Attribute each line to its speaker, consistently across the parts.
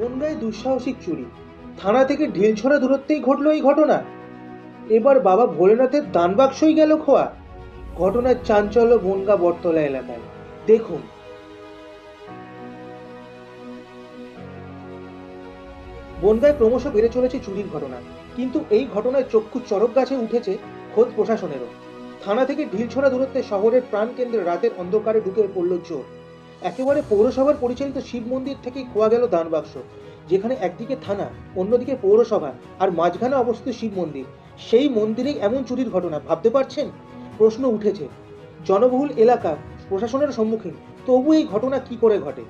Speaker 1: বনগায় দুঃসাহসিক চুরি। থানা থেকে ঢিলছড়া দূরত্বেই ঘটলো এই ঘটনা। এবার বাবা ভোলেনাথের দান বাক্সই গেল খোয়া। ঘটনার চাঞ্চল্য বনগা বটতলা এলাকায়। দেখুন। বনগায় ক্রমশ বেড়ে চলেছে চুরির ঘটনা। কিন্তু এই ঘটনায় চক্ষু চরক গাছে উঠেছে খোদ প্রশাসনেরও। থানা থেকে ঢিলছড়া দূরত্বে শহরের প্রাণকেন্দ্রে রাতের অন্ধকারে ঢুকে পড়ল চোর। একেবারে পৌরসভার পরিচালিত শিব মন্দির থেকেই খোয়া গেল দান বাক্স। যেখানে একদিকে থানা, অন্যদিকে পৌরসভা আর মাঝখানে অবস্থিত শিব মন্দির। সেই মন্দিরেই এমন চুরির ঘটনা, ভাবতে পারছেন? প্রশ্ন উঠেছে। জনবহুল এলাকা প্রশাসনের সম্মুখীন। তবু এই ঘটনা কি করে ঘটে?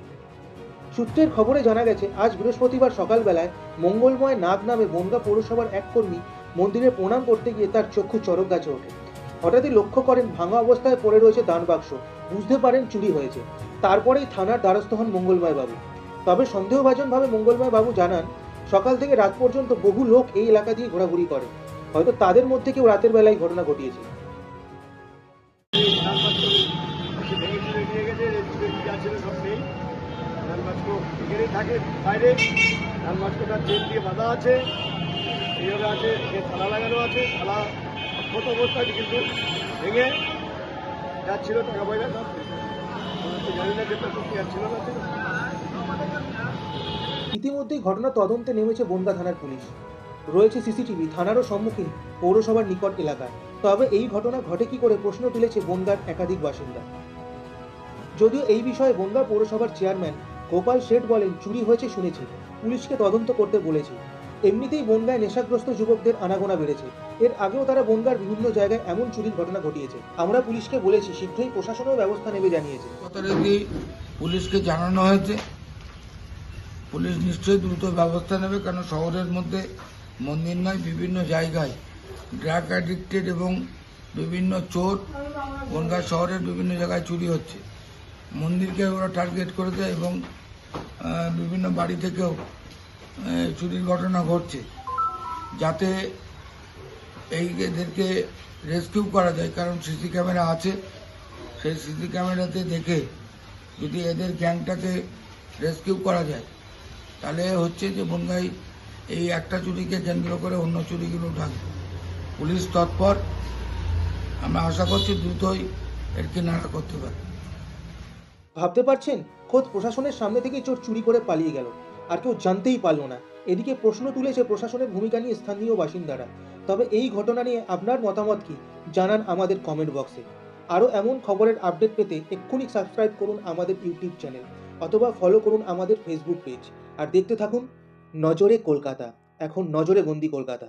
Speaker 1: সূত্রের খবরে জানা গেছে, আজ বৃহস্পতিবার সকালবেলায় মঙ্গলময় নাগ নামে বনগা পৌরসভার এক কর্মী মন্দিরে প্রণাম করতে গিয়ে তার চক্ষু চরক গাছে ওঠে। হঠাৎই লক্ষ্য করেন ভাঙা অবস্থায় পড়ে রয়েছে দান বাক্স। বুঝতে পারেন চুরি হয়েছে। তারপরেই থানার দ্বারস্থ হন মঙ্গলময় বাবু। তবে সন্দেহভাজনভাবে মঙ্গলময় বাবু জানান, সকাল থেকে রাত পর্যন্ত বহু লোক এই এলাকা দিয়ে ঘোরাঘুরি করে। হয়তো তাদের মধ্যে কেউ রাতের বেলায় ঘটনা ঘটিয়েছে।
Speaker 2: আছে আছে থালা লাগানো আছে থালা অবস্থা কিন্তু ভেঙে যা ছিল টাকা পয়সা।
Speaker 1: ইতিমধ্যেই ঘটনা তদন্তে নেমেছে বনগা থানার পুলিশ। রয়েছে সিসিটিভি, থানারও সম্মুখীন পৌরসভার নিকট এলাকায়। তবে এই ঘটনা ঘটে কি করে প্রশ্ন তুলেছে বনগার একাধিক বাসিন্দা। যদিও এই বিষয়ে বনগা পৌরসভার চেয়ারম্যান গোপাল শেঠ বলেন, চুরি হয়েছে শুনেছি। পুলিশকে তদন্ত করতে বলেছি। এমনিতেই বনগায় নেশাগ্রস্ত যুবকদের আনাগোনা বেড়েছে। এর আগেও তারা বনগার বিভিন্ন জায়গায় এমন চুরির ঘটনা ঘটিয়েছে। আমরা পুলিশকে বলেছি, শীঘ্রই প্রশাসনও ব্যবস্থা নেবে জানিয়েছে।
Speaker 3: পুলিশকে জানানো হয়েছে। পুলিশ নিশ্চয়ই দ্রুত ব্যবস্থা নেবে কারণ শহরের মধ্যে মন্দির নয়, বিভিন্ন জায়গায়। ড্রাগ অ্যাডিক্টেড এবং বিভিন্ন চোর বনগাঁ শহরের বিভিন্ন জায়গায় চুরি হচ্ছে। মন্দিরকে ওরা টার্গেট করে দেয় এবং বিভিন্ন বাড়ি থেকেও চুরির ঘটনা ঘটছে। যাতে এই এদেরকে রেস্কিউ করা যায়, কারণ সিসি ক্যামেরা আছে। সেই সিসি ক্যামেরাতে দেখে যদি এদের গ্যাংটাকে রেস্কিউ করা যায়, তাহলে হচ্ছে যে বনগাই এই একটা চুরিকে কেন্দ্র করে অন্য চুরিগুলো ঢাকবে। পুলিশ তৎপর, আমরা আশা করছি দ্রুতই এর কিনারা করতে পারে
Speaker 1: ভাবতে পারছেন? খোদ প্রশাসনের সামনে থেকে চোর চুরি করে পালিয়ে গেল। আর কেউ জানতেই পারল না। এদিকে প্রশ্ন তুলেছে প্রশাসনের ভূমিকা নিয়ে স্থানীয় বাসিন্দারা। তবে এই ঘটনা নিয়ে আপনার মতামত কি? জানান আমাদের কমেন্ট বক্সে আরও এমন খবরের আপডেট পেতে এক্ষুনি সাবস্ক্রাইব করুন আমাদের ইউটিউব চ্যানেল অথবা ফলো করুন আমাদের ফেসবুক পেজ আর দেখতে থাকুন নজরে কলকাতা। এখন নজরে বন্দি কলকাতা।